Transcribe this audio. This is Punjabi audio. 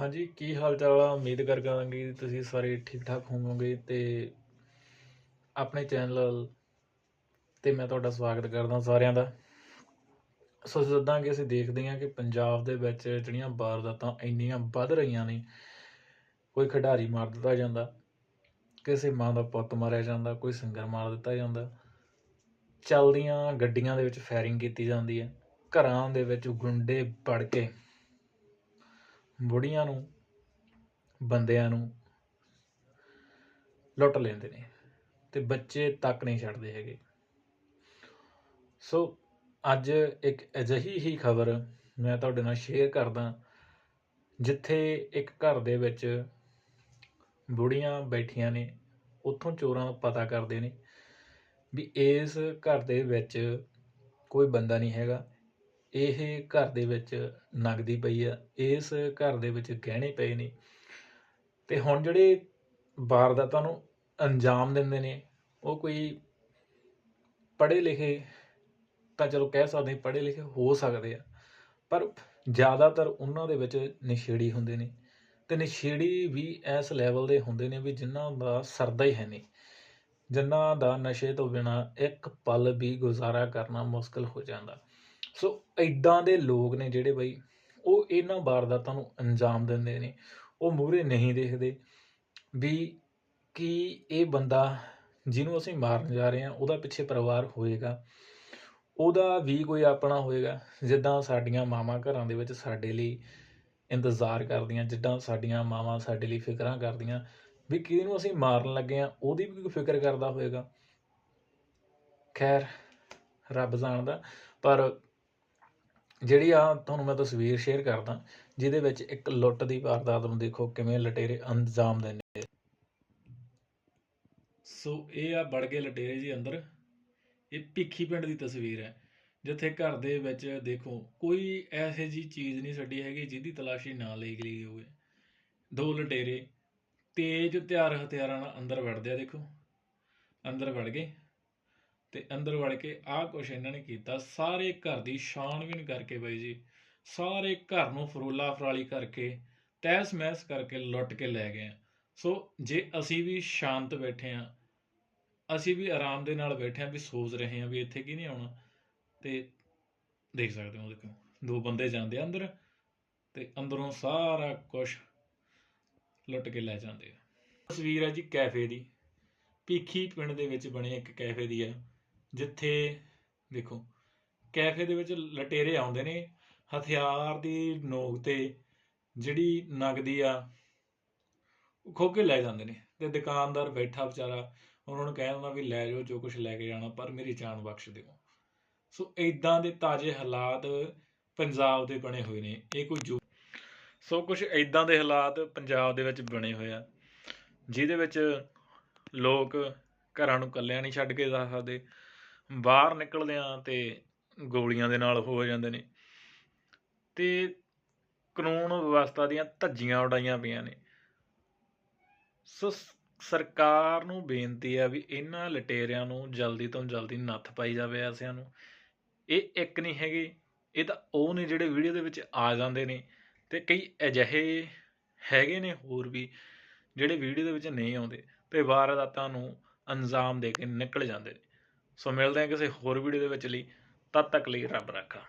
ਹਾਂਜੀ, ਕੀ ਹਾਲ ਚਾਲ ਆ? ਉਮੀਦ ਕਰਦਾ ਕਿ ਤੁਸੀਂ ਸਾਰੇ ਠੀਕ ਠਾਕ ਹੋਵੋਗੇ ਤੇ ਆਪਣੇ ਚੈਨਲ ਤੇ ਮੈਂ ਤੁਹਾਡਾ ਸਵਾਗਤ ਕਰਦਾ ਸਾਰਿਆਂ ਦਾ। ਸੋ ਜਿੱਦਾਂ ਕਿ ਅਸੀਂ ਦੇਖਦੇ ਹਾਂ ਕਿ ਪੰਜਾਬ ਦੇ ਵਿੱਚ ਜਿਹੜੀਆਂ ਵਾਰਦਾਤਾਂ ਇੰਨੀਆਂ ਵੱਧ ਰਹੀਆਂ ਨੇ, ਕੋਈ ਖਿਡਾਰੀ ਮਾਰ ਦਿੱਤਾ ਜਾਂਦਾ, ਕਿਸੇ ਮਾਂ ਦਾ ਪੁੱਤ ਮਾਰਿਆ ਜਾਂਦਾ, ਕੋਈ ਸਿੰਗਰ ਮਾਰ ਦਿੱਤਾ ਜਾਂਦਾ, ਚੱਲਦੀਆਂ ਗੱਡੀਆਂ ਦੇ ਵਿੱਚ ਫਾਇਰਿੰਗ ਕੀਤੀ ਜਾਂਦੀ ਹੈ, ਘਰਾਂ ਦੇ ਵਿੱਚ ਗੁੰਡੇ ਵੜ ਕੇ ਬੁੜੀਆਂ ਨੂੰ, ਬੰਦਿਆਂ ਨੂੰ ਲੁੱਟ ਲੈਂਦੇ ਨੇ ਤੇ ਬੱਚੇ ਤੱਕ ਨਹੀਂ ਛੱਡਦੇ ਹੈਗੇ। ਸੋ ਅੱਜ ਇੱਕ ਅਜਿਹੀ ਹੀ ਖਬਰ ਮੈਂ ਤੁਹਾਡੇ ਨਾਲ ਸ਼ੇਅਰ ਕਰਦਾ, ਜਿੱਥੇ ਇੱਕ ਘਰ ਦੇ ਵਿੱਚ ਬੁੜੀਆਂ ਬੈਠੀਆਂ ਨੇ, ਉੱਥੋਂ ਚੋਰਾਂ ਦਾ ਪਤਾ ਕਰਦੇ ਨੇ ਵੀ ਇਸ ਘਰ ਦੇ ਵਿੱਚ ਕੋਈ ਬੰਦਾ ਨਹੀਂ ਹੈਗਾ। ਇਹ ਘਰ ਦੇ ਵਿੱਚ ਨਗਦੀ ਪਈ ਆ, ਇਸ ਘਰ ਦੇ ਵਿੱਚ ਗਹਿਣੇ ਪਏ ਨੇ। ਤੇ ਹੁਣ ਜਿਹੜੇ ਵਾਰਦਾਤਾਂ ਨੂੰ ਅੰਜਾਮ ਦਿੰਦੇ ਨੇ, ਉਹ ਕੋਈ ਪੜ੍ਹੇ ਲਿਖੇ ਤਾਂ ਚਲੋ ਕਹਿ ਸਕਦੇ ਪੜ੍ਹੇ ਲਿਖੇ ਹੋ ਸਕਦੇ ਆ, ਪਰ ਜ਼ਿਆਦਾਤਰ ਉਹਨਾਂ ਦੇ ਵਿੱਚ ਨਸ਼ੇੜੀ ਹੁੰਦੇ ਨੇ। ਤੇ ਨਸ਼ੇੜੀ ਵੀ ਇਸ ਲੈਵਲ ਦੇ ਹੁੰਦੇ ਨੇ ਵੀ ਜਿਨ੍ਹਾਂ ਦਾ ਸਰਦਾ ਹੀ ਹੈ ਨਹੀਂ। ਜਿਨ੍ਹਾਂ ਦਾ ਨਸ਼ੇ ਤੋਂ ਬਿਨਾ ਇੱਕ ਪਲ ਵੀ ਗੁਜ਼ਾਰਾ ਕਰਨਾ ਮੁਸ਼ਕਲ ਹੋ ਜਾਂਦਾ। ਸੋ ਇਦਾਂ ਦੇ ਲੋਕ ਨੇ ਜਿਹੜੇ ਬਈ, ਉਹ ਇਹਨਾਂ ਵਾਰਦਾਤਾਂ ਨੂੰ ਅੰਜਾਮ ਦਿੰਦੇ ਨੇ। ਉਹ ਮੂਹਰੇ ਨਹੀਂ ਦੇਖਦੇ ਵੀ ਕਿ ਇਹ ਬੰਦਾ ਜਿਹਨੂੰ ਅਸੀਂ ਮਾਰਨ ਜਾ ਰਹੇ ਹਾਂ, ਉਹਦਾ ਪਿੱਛੇ ਪਰਿਵਾਰ ਹੋਏਗਾ। ਉਹਦਾ ਵੀ ਕੋਈ ਆਪਣਾ ਹੋਏਗਾ। ਜਿੱਦਾਂ ਸਾਡੀਆਂ ਮਾਵਾਂ ਘਰਾਂ ਦੇ ਵਿੱਚ ਸਾਡੇ ਲਈ ਇੰਤਜ਼ਾਰ ਕਰਦੀਆਂ, ਜਿੱਦਾਂ ਸਾਡੀਆਂ ਮਾਵਾਂ ਸਾਡੇ ਲਈ ਫਿਕਰਾਂ ਕਰਦੀਆਂ ਵੀ ਕਿਹਨੂੰ ਅਸੀਂ ਮਾਰਨ ਲੱਗੇ ਆ ਉਹਦੀ ਵੀ ਕੋਈ ਫਿਕਰ ਕਰਦਾ ਹੋਏਗਾ। ਖੈਰ, ਰੱਬ ਜਾਣਦਾ, ਪਰ ਜਿਹੜੀ ਆ ਤੁਹਾਨੂੰ ਮੈਂ ਤਸਵੀਰ ਸ਼ੇਅਰ ਕਰਦਾ, ਜਿਹਦੇ ਵਿੱਚ ਇੱਕ ਲੁੱਟ ਦੀ ਵਾਰਦਾਤ ਨੂੰ ਦੇਖੋ ਕਿਵੇਂ ਲਟੇਰੇ ਅੰਜਾਮ ਦਿੰਦੇ ਸੋ ਇਹ ਆ ਵੜ ਗਏ ਲਟੇਰੇ ਜੀ ਅੰਦਰ। ਇਹ ਭਿੱਖੀ ਪਿੰਡ ਦੀ ਤਸਵੀਰ ਹੈ, ਜਿੱਥੇ ਘਰ ਦੇ ਵਿੱਚ ਦੇਖੋ ਕੋਈ ਐਸੀ ਜੀ ਚੀਜ਼ ਨਹੀਂ ਛੱਡੀ ਹੈਗੀ ਜਿਹਦੀ ਤਲਾਸ਼ੀ ਨਾ ਲਈ ਗਈ ਹੋਵੇ। ਦੋ ਲਟੇਰੇ ਤੇਜ਼ ਹਥਿਆਰ ਹਥਿਆਰਾਂ ਨਾਲ ਅੰਦਰ ਵੜਦੇ ਆ ਦੇਖੋ। ਅੰਦਰ ਵੜ ਗਏ। ਤੇ ਅੰਦਰ ਵੜ ਕੇ ਆਹ ਕੁਛ ਇਹਨਾਂ ਨੇ ਕੀਤਾ। ਸਾਰੇ ਘਰ ਦੀ ਛਾਣਬੀਣ ਕਰਕੇ ਬਾਈ ਜੀ। ਸਾਰੇ ਘਰ ਨੂੰ ਫਰੋਲਾ ਫਰਾਲੀ ਕਰਕੇ, ਤਹਿਸ ਮਹਿਸ ਕਰਕੇ ਲੁੱਟ ਕੇ ਲੈ ਗਏ ਆ। ਸੋ ਜੇ ਅਸੀਂ ਵੀ ਸ਼ਾਂਤ ਬੈਠੇ ਆ, ਅਸੀਂ ਵੀ ਆਰਾਮ ਦੇ ਨਾਲ ਬੈਠੇ ਆ, ਵੀ ਸੋਚ ਰਹੇ ਆ ਵੀ ਇੱਥੇ ਕੀ ਨਹੀਂ ਆਉਣਾ, ਤੇ ਦੇਖ ਸਕਦੇ ਹੋ ਦੇਖੋ, ਦੋ ਬੰਦੇ ਜਾਂਦੇ ਆ ਅੰਦਰ, ਤੇ ਅੰਦਰੋਂ ਸਾਰਾ ਕੁਝ ਲੁੱਟ ਕੇ ਲੈ ਜਾਂਦੇ ਆ। ਤਸਵੀਰ ਹੈ ਜੀ ਕੈਫੇ ਦੀ। ਭੀਖੀ ਪਿੰਡ ਦੇ ਵਿੱਚ ਬਣੇ ਇੱਕ ਕੈਫੇ ਦੀ ਹੈ ਜਿੱਥੇ ਦੇਖੋ, ਕੈਫੇ ਦੇ ਵਿੱਚ ਲਟੇਰੇ ਆਉਂਦੇ ਨੇ, ਹਥਿਆਰ ਦੀ ਨੋਕ ਤੇ ਜਿਹੜੀ ਨਗਦੀ ਆ ਖੋ ਕੇ ਲੈ ਜਾਂਦੇ ਨੇ ਤੇ ਦੁਕਾਨਦਾਰ ਬੈਠਾ ਵਿਚਾਰਾ, ਉਹਨਾਂ ਨੂੰ ਕਹਿ ਦਿੰਦਾ ਵੀ ਲੈ ਜਾਓ, ਜੋ ਕੁਝ ਲੈ ਕੇ ਜਾਣਾ, ਪਰ ਮੇਰੀ ਜਾਨ ਬਖਸ਼ ਦਿਓ। ਸੋ ਇਦਾਂ ਦੇ ਤਾਜ਼ੇ ਹਾਲਾਤ ਪੰਜਾਬ ਦੇ ਬਣੇ ਹੋਏ ਨੇ, ਇਹ ਕੋਈ ਜੋ ਸੋ ਕੁਝ ਇਦਾਂ ਦੇ ਹਾਲਾਤ ਪੰਜਾਬ ਦੇ ਵਿੱਚ ਬਣੇ ਹੋਏ ਆ, ਜਿਹਦੇ ਵਿੱਚ ਲੋਕ ਘਰਾਂ ਨੂੰ ਕੱਲਿਆਂ ਨਹੀਂ ਛੱਡ ਕੇ ਜਾ ਸਕਦੇ ਬਾਹਰ ਨਿਕਲਦੇ ਆ ਤੇ ਗੋਲੀਆਂ ਦੇ ਨਾਲ ਹੋ ਜਾਂਦੇ ਨੇ। ਅਤੇ ਕਾਨੂੰਨ ਵਿਵਸਥਾ ਦੀਆਂ ਧੱਜੀਆਂ ਉਡਾਈਆਂ ਪਈਆਂ ਨੇ। ਸੋ, ਸਰਕਾਰ ਨੂੰ ਬੇਨਤੀ ਆ ਵੀ ਇਹਨਾਂ ਲਟੇਰਿਆਂ ਨੂੰ ਜਲਦੀ ਤੋਂ ਜਲਦੀ ਨੱਥ ਪਾਈ ਜਾਵੇ ਐਸਿਆਂ ਨੂੰ। ਇਹ ਇੱਕ ਨਹੀਂ ਹੈਗੇ, ਇਹ ਤਾਂ ਉਹ ਨੇ ਜਿਹੜੇ ਵੀਡੀਓ ਦੇ ਵਿੱਚ ਆ ਜਾਂਦੇ ਨੇ ਤੇ ਕਈ ਅਜਿਹੇ ਹੈਗੇ ਨੇ ਹੋਰ ਵੀ ਜਿਹੜੇ ਵੀਡੀਓ ਦੇ ਵਿੱਚ ਨਹੀਂ ਆਉਂਦੇ ਤੇ ਵਾਰਦਾਤਾਂ ਨੂੰ ਅੰਜਾਮ ਦੇ ਕੇ ਨਿਕਲ ਜਾਂਦੇ ਨੇ। ਸੋ ਮਿਲਦੇ ਹਾਂ ਕਿਸੇ ਹੋਰ ਵੀਡੀਓ ਦੇ ਵਿੱਚ ਲਈ ਤਦ ਤੱਕ ਲਈ ਰੱਬ ਰਾਖਾ।